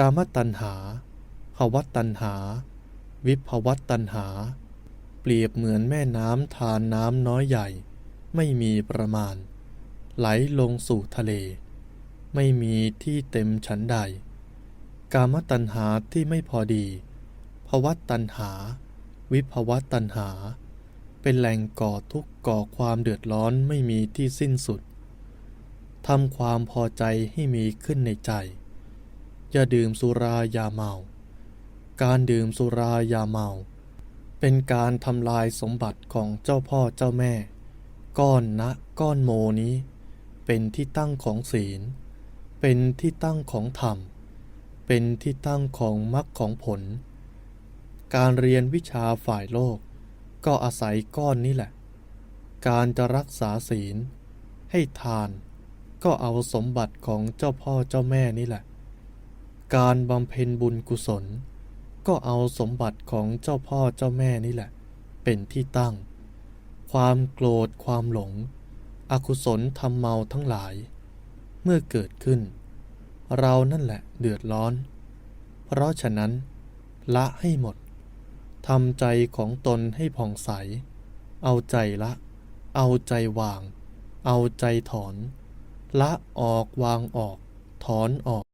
กามตัณหาภวตัณหา วิภวตัณหา เปรียบเหมือนแม่น้ำทานน้ำน้อยใหญ่ ไม่มีประมาณ ไหลลงสู่ทะเล ไม่มีที่เต็มฉันใด กามตัณหาที่ไม่พอดีภวตัณหา วิภวตัณหา เป็นแหล่งก่อทุกข์ก่อความเดือดร้อนไม่มีที่สิ้นสุดทำความพอใจให้มีขึ้นในใจ อย่าดื่มสุรายาเมา การดื่มสุรายาเมา เป็นการทำลายสมบัติของเจ้าพ่อเจ้าแม่ ก้อนนะก้อนโมนี้ เป็นที่ตั้งของศีล เป็นที่ตั้งของธรรม เป็นที่ตั้งของมรรคของผล การเรียนวิชาฝ่ายโลก ก็อาศัยก้อนนี้แหละ การจะรักษาศีล ให้ทาน ก็เอาสมบัติของเจ้าพ่อเจ้าแม่นี่แหละ การบำเพ็ญบุญกุศล ก็เอาสมบัติของเจ้าพ่อเจ้าแม่นี่แหละ เป็นที่ตั้ง ความโกรธความหลง อกุศลทำเมาทั้งหลาย เมื่อเกิดขึ้น เรานั่นแหละเดือดร้อน เพราะฉะนั้น ละให้หมดทำใจของตนให้ผ่องใส เอาใจละ เอาใจวาง เอาใจถอน ละออกวางออก ถอนออก